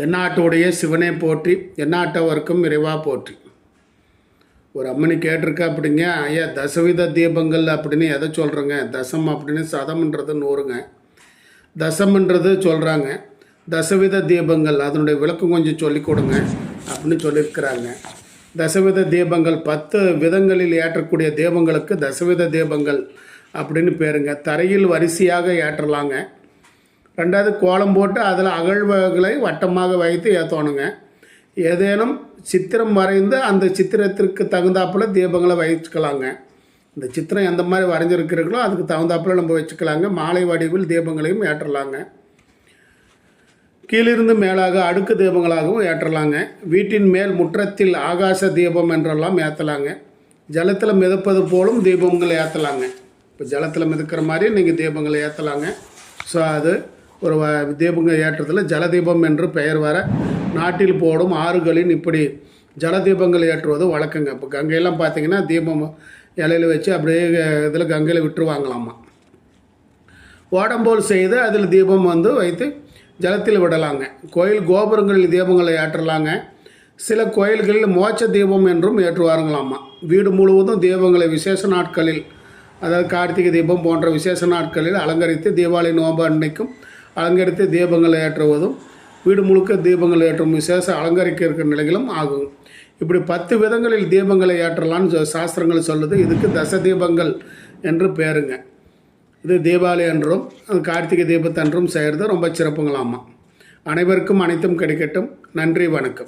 தென்னாட்டுடைய சிவனை போற்றி எந்நாட்டவர்க்கும் இறைவா போற்றி. ஒரு அம்மனி கேட்டிருக்கா அப்படிங்க ஐயா தசவித தீபங்கள் அப்படின்னு எதை சொல்கிறேங்க தசம் அப்படின்னு சதம்ன்றது நூறுங்க. தசம்ன்றது சொல்கிறாங்க தசவித தீபங்கள் அதனுடைய விளக்கம் கொஞ்சம் சொல்லிக் கொடுங்க அப்படின்னு சொல்லியிருக்கிறாங்க. தசவித தீபங்கள் பத்து விதங்களில் ஏற்றக்கூடிய தீபங்களுக்கு தசவித தீபங்கள் அப்படின்னு பேருங்க. தரையில் வரிசையாக ஏற்றலாங்க. ரெண்டாவது கோலம் போட்டு அதில் அகழ்வுகளை வட்டமாக வைத்து ஏற்றணுங்க ஏதேனும் சித்திரம் வரைந்து அந்த சித்திரத்திற்கு தகுந்தாப்புல தீபங்களை வச்சுக்கலாங்க. இந்த சித்திரம் எந்த மாதிரி வரைஞ்சிருக்கிறீங்களோ அதுக்கு தகுந்தாப்புல நம்ம வச்சுக்கலாங்க. மாலை வடிவில் தீபங்களையும் ஏற்றலாங்க. கீழிருந்து மேலாக அடுக்கு தீபங்களாகவும் ஏற்றலாங்க. வீட்டின் மேல் முற்றத்தில் ஆகாச தீபம் என்றெல்லாம் ஏற்றலாங்க ஜலத்தில் மிதப்பது போலும் தீபங்களை ஏற்றலாங்க இப்போ ஜலத்தில் மிதக்கிற மாதிரி நீங்கள் தீபங்களை ஏற்றலாங்க ஸோ அது ஒரு வ- தீபங்கள் ஏற்றத்தில் ஜலதீபம் என்று பெயர் வர நாட்டில் போடும் ஆறுகளின் இப்படி ஜலதீபங்கள் ஏற்றுவது வழக்கங்க. இப்போ கங்கையெல்லாம் பார்த்தீங்கன்னா தீபம் இலையில வச்சு அப்படியே இதில் கங்கையில் விட்டுருவாங்களாமா. ஓடம்போல் செய்து அதில் தீபம் வந்து வைத்து ஜலத்தில் விடலாங்க. கோயில் கோபுரங்களில் தீபங்களை ஏற்றலாங்க. சில கோயில்களில் மோட்ச தீபம் என்றும் ஏற்றுவாருங்களாமா. வீடு முழுவதும் தீபங்களை விசேஷ நாட்களில் அதாவது கார்த்திகை தீபம் போன்ற விசேஷ நாட்களில் அலங்கரித்து தீபாவளி நோன்பு அன்னைக்கும் அலங்கரித்து தீபங்களை ஏற்றுவதும் வீடு முழுக்க தீபங்கள் ஏற்றும் விசேஷ அலங்கரிக்க இருக்கிற நிலைகளும் ஆகும். இப்படி பத்து விதங்களில் தீபங்களை ஏற்றலாம்னு சொ- சாஸ்திரங்கள் சொல்லுது. இதுக்கு தச தீபங்கள் என்று பேருங்க. இது தீபாவளி என்றும் அது கார்த்திகை தீபத்தன்றும் செய்கிறது ரொம்ப சிறப்புங்களாமா. அனைவருக்கும் அனைத்தும் கிடைக்கட்டும். நன்றி வணக்கம்.